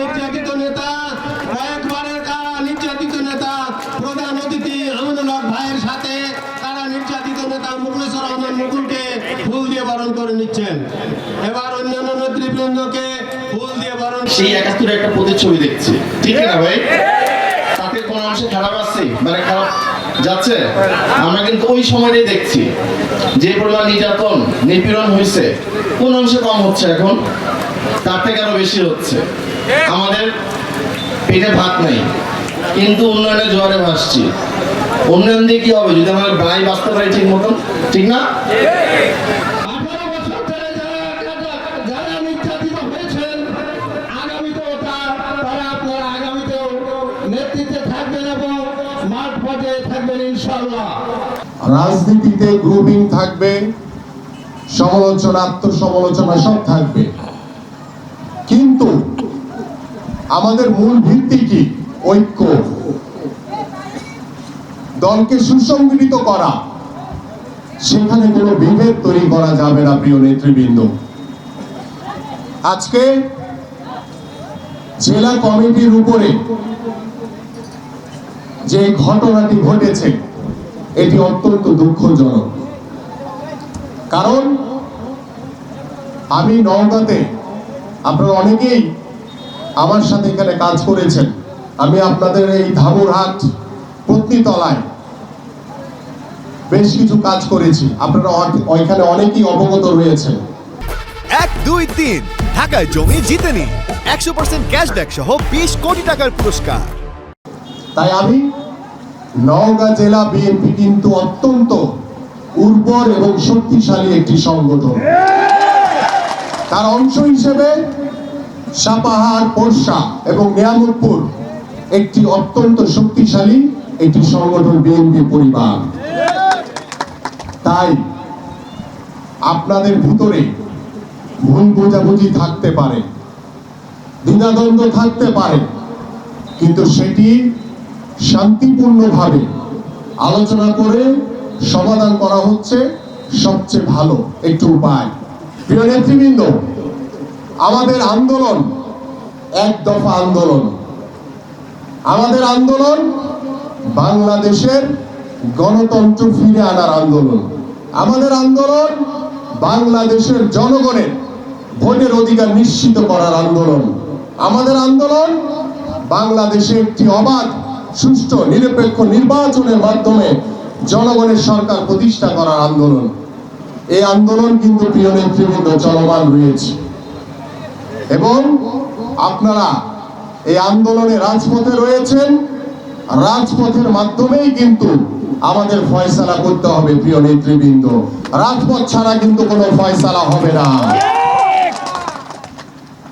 নির্যাতিত নেতা, কয়েকবারের নির্যাতিত নেতা, প্রধান অতিথি ভাইয়ের সাথে কারা নির্যাতিত নেতা মুকুলকে ফুল দিয়ে বরণ করে নিচ্ছেন। এবার অন্যান্য নেতৃবৃন্দকে ফুল দিয়ে বরণ সেই একাত্তরের একটা দেখছি। ঠিক না ভাই? তাতে কোন খারাপ আসছে মানে খারাপ যাচ্ছে? আমরা কিন্তু ওই সময়টাই দেখছি যে পরিমাণ নির্যাতন, নিপীড়ন হয়েছে কোন অংশে কম হচ্ছে এখন? তার থেকে আরও বেশি হচ্ছে। আমাদের পেটে ভাত নেই কিন্তু উন্নয়নের জোয়ারে ভাসছি। উন্নয়ন দিয়ে কি হবে? যদি আমরা বাড়াই বাঁচতে পারি ঠিক মতন ঠিক না? আঠারো বছর ধরে যারা যারা নির্যাতিত হয়েছেন আগামীতেও তা- তারা আপনারা আগামীতেও নেতৃত্বে থাকবেন এবং মাঠ পর্যায়ে থাকবেন ইনশাল্লাহ রাজনীতিতে গ্রুপিং থাকবে সমালোচনা আত্মসমালোচনা সব থাকবে। কিন্তু আমাদের মূল ভিত্তি কি? ঐক্য। দলকে সুসংগঠিত করা। সেখানে কোনো বিভেদ তৈরি করা যাবে না, প্রিয় নেতৃবৃন্দ। আজকে জেলা কমিটির উপরে যে ঘটনাটি ঘটেছে, এটি অত্যন্ত দুঃখজনক। কারণ আমি নওগাঁতে, আপনারা অনেকেই আমার সাথে এখানে কাজ করেছেন। আমি আপনাদের এই ধামুরহাট পত্নীতলায় বেশ কিছু কাজ করেছি। আপনারা ওইখানে অনেকেই অবগত রয়েছেন। এক দুই তিন। ঢাকায় জমি জিতে নিন একশো পার্সেন্ট ক্যাশব্যাক সহ বিশ কোটি টাকার পুরস্কার। তাই আমি নওগাঁ জেলা বিএনপি কিন্তু অত্যন্ত উর্বর এবং শক্তিশালী একটি সংগঠন। তার অংশ হিসেবে সাপাহার পোরশা এবং নিয়ামতপুর একটি অত্যন্ত শক্তিশালী একটি সংগঠন বিএনপি পরিবার। তাই আপনাদের ভিতরে ভুল বোঝাবুঝি থাকতে পারে, দ্বিধাদ্বন্দ্ব থাকতে পারে, কিন্তু সেটি শান্তিপূর্ণভাবে আলোচনা করে সমাধান করা হচ্ছে সবচেয়ে ভালো একটি উপায়। প্রিয় নেতৃবৃন্দ আমাদের আন্দোলন, এক দফা আন্দোলন। আমাদের আন্দোলন বাংলাদেশের গণতন্ত্র ফিরে আনার আন্দোলন। আমাদের আন্দোলন বাংলাদেশের জনগণের ভোটের অধিকার নিশ্চিত করার আন্দোলন। আমাদের আন্দোলন বাংলাদেশে একটি অবাধ, সুষ্ঠু, নিরপেক্ষ নির্বাচনের মাধ্যমে জনগণের সরকার প্রতিষ্ঠা করার আন্দোলন। এই আন্দোলন কিন্তু প্রিয় নেতৃবৃন্দ, চলমান রয়েছে। এবং আপনারা এই আন্দোলনে রাজপথে রয়েছেন। রাজপথের মাধ্যমেই কিন্তু আমাদের ফয়সালা করতে হবে, প্রিয় নেতৃবৃন্দ। রাজপথ ছাড়া কিন্তু কোনো ফয়সালা হবে না।